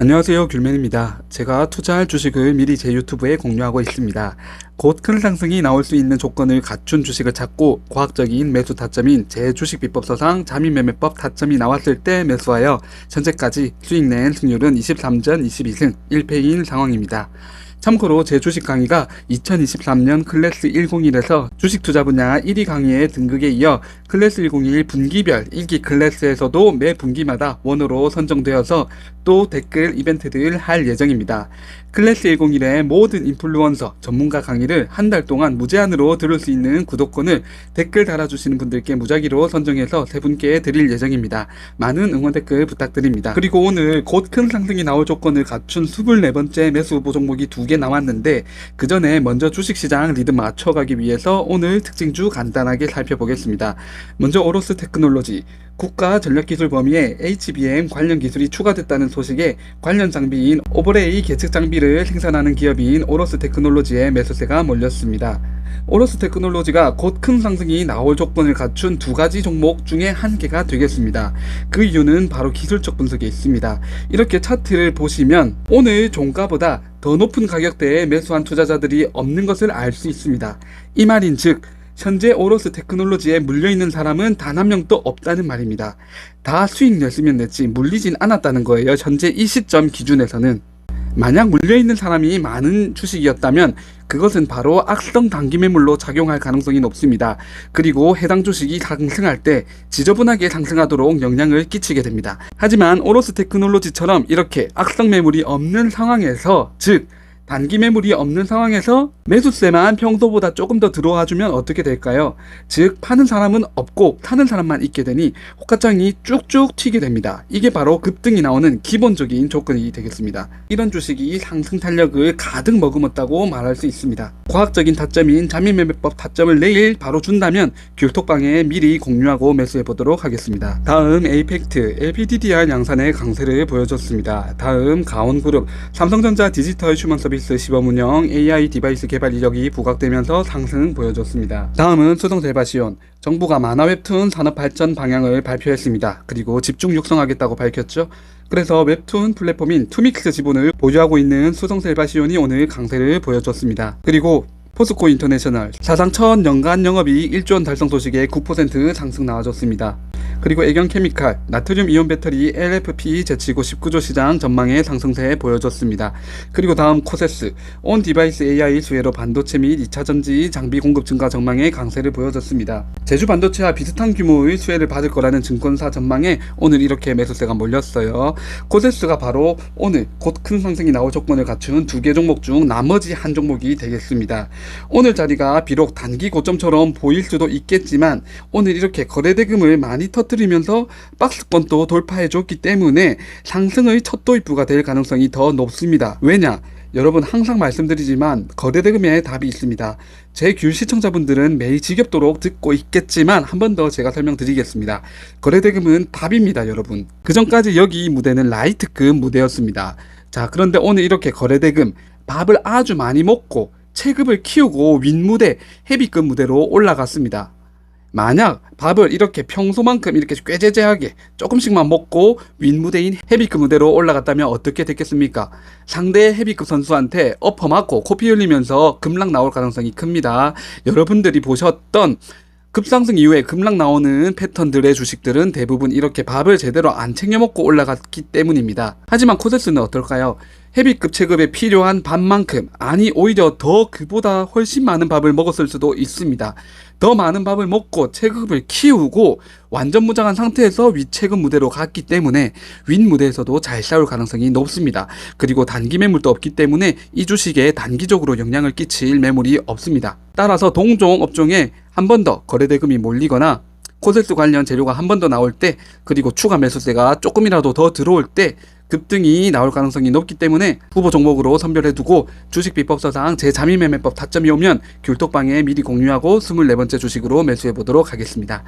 안녕하세요 귤맨입니다. 제가 투자할 주식을 미리 제 유튜브에 공유하고 있습니다. 곧 큰 상승이 나올 수 있는 조건을 갖춘 주식을 찾고 과학적인 매수 타점인 제 주식 비법서상 자민 매매법 타점이 나왔을 때 매수하여 현재까지 수익 낸 승률은 23전 22승 1패인 상황입니다. 참고로 제 주식 강의가 2023년 클래스 101에서 주식 투자 분야 1위 강의의 등극에 이어 클래스 101 분기별 1기 클래스에서도 매 분기마다 원으로 선정되어서 또 댓글 이벤트들 할 예정입니다. 클래스 101의 모든 인플루언서 전문가 강의를 한 달 동안 무제한으로 들을 수 있는 구독권을 댓글 달아주시는 분들께 무작위로 선정해서 세 분께 드릴 예정입니다. 많은 응원 댓글 부탁드립니다. 그리고 오늘 곧 큰 상승이 나올 조건을 갖춘 24번째 매수 후보 종목이 두개 나왔는데 그 전에 먼저 주식시장 리듬 맞춰가기 위해서 오늘 특징주 간단하게 살펴보겠습니다. 먼저 오로스 테크놀로지 국가 전력기술 범위에 HBM 관련 기술이 추가됐다는 소식에 관련 장비인 오버레이 계측 장비를 생산하는 기업인 오로스 테크놀로지에 매수세가 몰렸습니다. 오로스 테크놀로지가 곧 큰 상승이 나올 조건을 갖춘 두 가지 종목 중에 한 개가 되겠습니다. 그 이유는 바로 기술적 분석에 있습니다. 이렇게 차트를 보시면 오늘 종가보다 더 높은 가격대에 매수한 투자자들이 없는 것을 알 수 있습니다. 이 말인 즉 현재 오로스 테크놀로지에 물려있는 사람은 단 한 명도 없다는 말입니다. 다 수익 냈으면 냈지 물리진 않았다는 거예요. 현재 이 시점 기준에서는. 만약 물려있는 사람이 많은 주식이었다면 그것은 바로 악성 단기 매물로 작용할 가능성이 높습니다. 그리고 해당 주식이 상승할 때 지저분하게 상승하도록 영향을 끼치게 됩니다. 하지만 오로스 테크놀로지처럼 이렇게 악성 매물이 없는 상황에서 즉 단기 매물이 없는 상황에서 매수세만 평소보다 조금 더 들어와 주면 어떻게 될까요? 즉 파는 사람은 없고 사는 사람만 있게 되니 호가장이 쭉쭉 튀게 됩니다. 이게 바로 급등이 나오는 기본적인 조건이 되겠습니다. 이런 주식이 상승 탄력을 가득 머금었다고 말할 수 있습니다. 과학적인 타점인 자민매매법 타점을 내일 바로 준다면 귤톡방에 미리 공유하고 매수해 보도록 하겠습니다. 다음 에이펙트 LPDDR 양산의 강세를 보여줬습니다. 다음 가온그룹 삼성전자 디지털 휴먼 서비스 시범 운영 AI 디바이스 개발 이력이 부각되면서 상승 보여줬습니다. 다음은 수성 델바시온 정부가 만화 웹툰 산업 발전 방향을 발표했습니다. 그리고 집중 육성하겠다고 밝혔죠. 그래서 웹툰 플랫폼인 투믹스 지분을 보유하고 있는 수성셀바시온이 오늘 강세를 보여줬습니다. 그리고 포스코 인터내셔널 사상 첫 연간 영업이 1조 원 달성 소식에 9% 상승 나와줬습니다. 그리고 애경 케미칼, 나트륨 이온 배터리 LFP 제치고 19조 시장 전망의 상승세 보여줬습니다. 그리고 다음 코세스, 온 디바이스 AI 수혜로 반도체 및 2차 전지 장비 공급 증가 전망의 강세를 보여줬습니다. 제주 반도체와 비슷한 규모의 수혜를 받을 거라는 증권사 전망에 오늘 이렇게 매수세가 몰렸어요. 코세스가 바로 오늘 곧 큰 상승이 나올 조건을 갖춘 두 개 종목 중 나머지 한 종목이 되겠습니다. 오늘 자리가 비록 단기 고점처럼 보일 수도 있겠지만 오늘 이렇게 거래 대금을 많이 터뜨리면서 박스권도 돌파해 줬기 때문에 상승의 첫 도입부가 될 가능성이 더 높습니다. 왜냐? 여러분 항상 말씀드리지만 거래대금에 답이 있습니다. 제 귤 시청자분들은 매일 지겹도록 듣고 있겠지만 한 번 더 제가 설명드리겠습니다. 거래 대금은 답입니다, 여러분. 그 전까지 여기 무대는 라이트급 무대였습니다. 자, 그런데 오늘 이렇게 거래 대금 밥을 아주 많이 먹고 체급을 키우고 윗무대, 헤비급 무대로 올라갔습니다. 만약 밥을 이렇게 평소만큼 이렇게 꾀재재하게 조금씩만 먹고 윗무대인 헤비급 무대로 올라갔다면 어떻게 됐겠습니까? 상대 헤비급 선수한테 엎어 맞고 코피 흘리면서 급락 나올 가능성이 큽니다. 여러분들이 보셨던 급상승 이후에 급락 나오는 패턴들의 주식들은 대부분 이렇게 밥을 제대로 안 챙겨 먹고 올라갔기 때문입니다. 하지만 코세스는 어떨까요? 헤비급 체급에 필요한 밥만큼 아니 오히려 더 그보다 훨씬 많은 밥을 먹었을 수도 있습니다. 더 많은 밥을 먹고 체급을 키우고 완전 무장한 상태에서 윗체급 무대로 갔기 때문에 윗무대에서도 잘 싸울 가능성이 높습니다. 그리고 단기 매물도 없기 때문에 이 주식에 단기적으로 영향을 끼칠 매물이 없습니다. 따라서 동종 업종에 한 번 더 거래대금이 몰리거나 코세스 관련 재료가 한 번 더 나올 때 그리고 추가 매수세가 조금이라도 더 들어올 때 급등이 나올 가능성이 높기 때문에 후보 종목으로 선별해두고 주식 비법서상 제 자민매매법 타점이 오면 귤톡방에 미리 공유하고 24번째 주식으로 매수해보도록 하겠습니다.